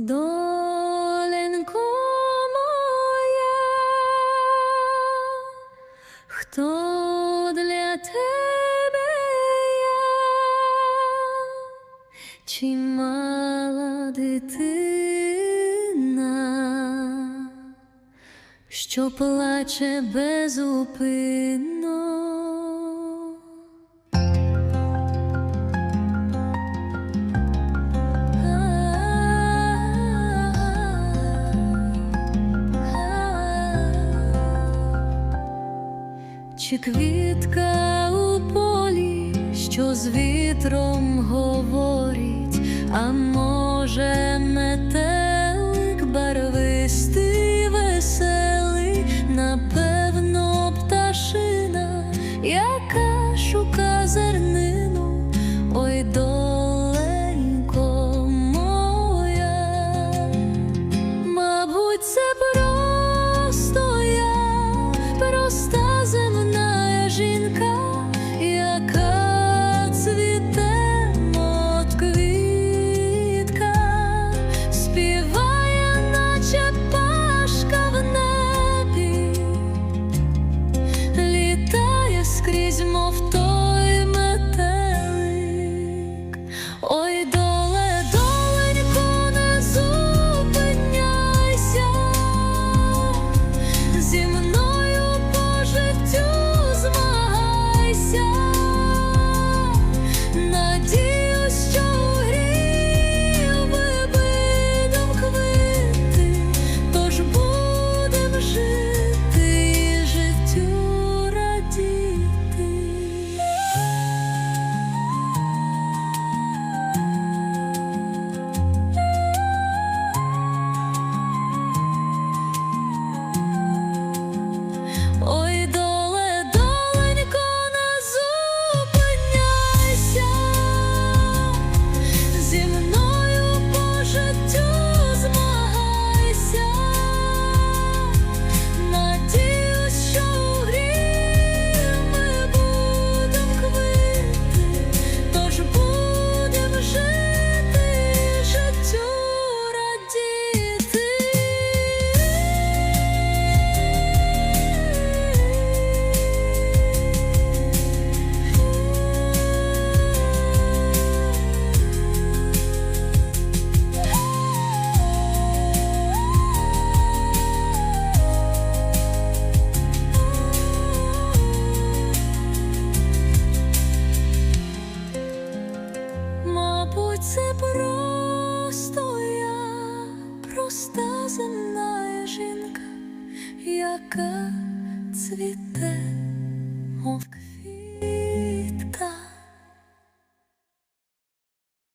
Доленко, моя, хто для тебе я, чи мала дитина, що плаче безупинно. Чи квітка у полі, що з вітром говорить, а може не те. пуста земна жінка, яка цвіте, мов квітка.